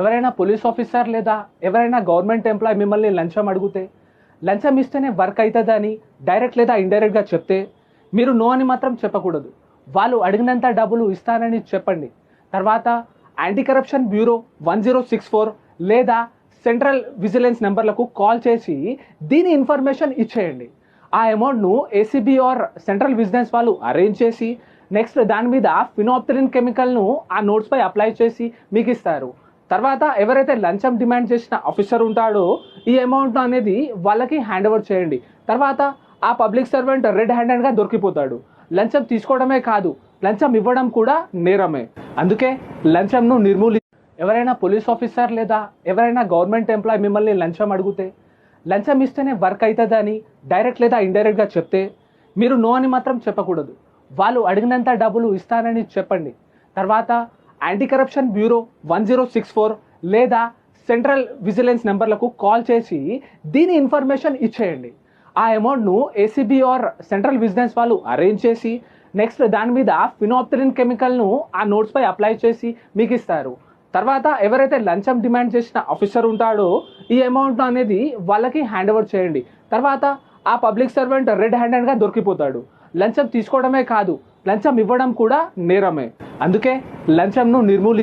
ఎవరైనా police officer లేదా ఎవరైనా గవర్నమెంట్ ఎంప్లాయ్ మిమ్మల్ని లంచం అడిగితే లంచం ఇస్తేనే వర్క్ అవుతుందని డైరెక్ట్ లేదా ఇండైరెక్ట్గా చెప్తే మీరు నో అని మాత్రం చెప్పకూడదు. వాళ్ళు అడిగినంత డబ్బులు ఇస్తానని చెప్పండి. తర్వాత anti corruption bureau one zero six four లేదా సెంట్రల్ విజిలెన్స్ నెంబర్లకు కాల్ చేసి దీని ఇన్ఫర్మేషన్ ఇచ్చేయండి. ఆ అమౌంట్ను ఏసీబీ ఆర్ సెంట్రల్ విజిలెన్స్ వాళ్ళు అరేంజ్ చేసి నెక్స్ట్ దాని మీద ఫినోప్తరిన్ కెమికల్ను ఆ నోట్స్పై అప్లై చేసి మీకు ఇస్తారు. తర్వాత ఎవరైతే లంచం డిమాండ్ చేసిన ఆఫీసర్ ఉంటాడో ఈ అమౌంట్ అనేది వాళ్ళకి హ్యాండ్ ఓవర్ చేయండి. తర్వాత ఆ పబ్లిక్ సర్వెంట్ రెడ్ హ్యాండెడ్గా దొరికిపోతాడు. లంచం తీసుకోవడమే కాదు లంచం ఇవ్వడం కూడా నేరమే. అందుకే లంచంను నిర్మూలి ఎవరైనా పోలీస్ ఆఫీసర్ లేదా ఎవరైనా గవర్నమెంట్ ఎంప్లాయ్ మిమ్మల్ని లంచం అడిగితే లంచం ఇస్తేనే వర్క్ అవుతుందని డైరెక్ట్ లేదా ఇండైరెక్ట్గా చెప్తే మీరు నో అని మాత్రం చెప్పకూడదు. వాళ్ళు అడిగినంత డబ్బులు ఇస్తానని చెప్పండి. తర్వాత anti corruption bureau one zero six four లేదా సెంట్రల్ విజిలెన్స్ నెంబర్లకు కాల్ చేసి దీని ఇన్ఫర్మేషన్ ఇచ్చేయండి. ఆ అమౌంట్ను ఏసీబీ ఆర్ సెంట్రల్ విజిలెన్స్ వాళ్ళు అరేంజ్ చేసి నెక్స్ట్ దాని మీద ఫినోప్తరిన్ కెమికల్ను ఆ నోట్స్పై అప్లై చేసి మీకు ఇస్తారు. తర్వాత ఎవరైతే లంచం డిమాండ్ చేసిన ఆఫీసర్ ఉంటాడో ఈ అమౌంట్ అనేది వాళ్ళకి హ్యాండ్ ఓవర్ చేయండి. తర్వాత ఆ పబ్లిక్ సర్వెంట్ రెడ్ హ్యాండెడ్గా దొరికిపోతాడు. లంచం తీసుకోవడమే కాదు లంచం ఇవ్వడం కూడా నేరమే. అందుకే లంచంను నిర్మూలి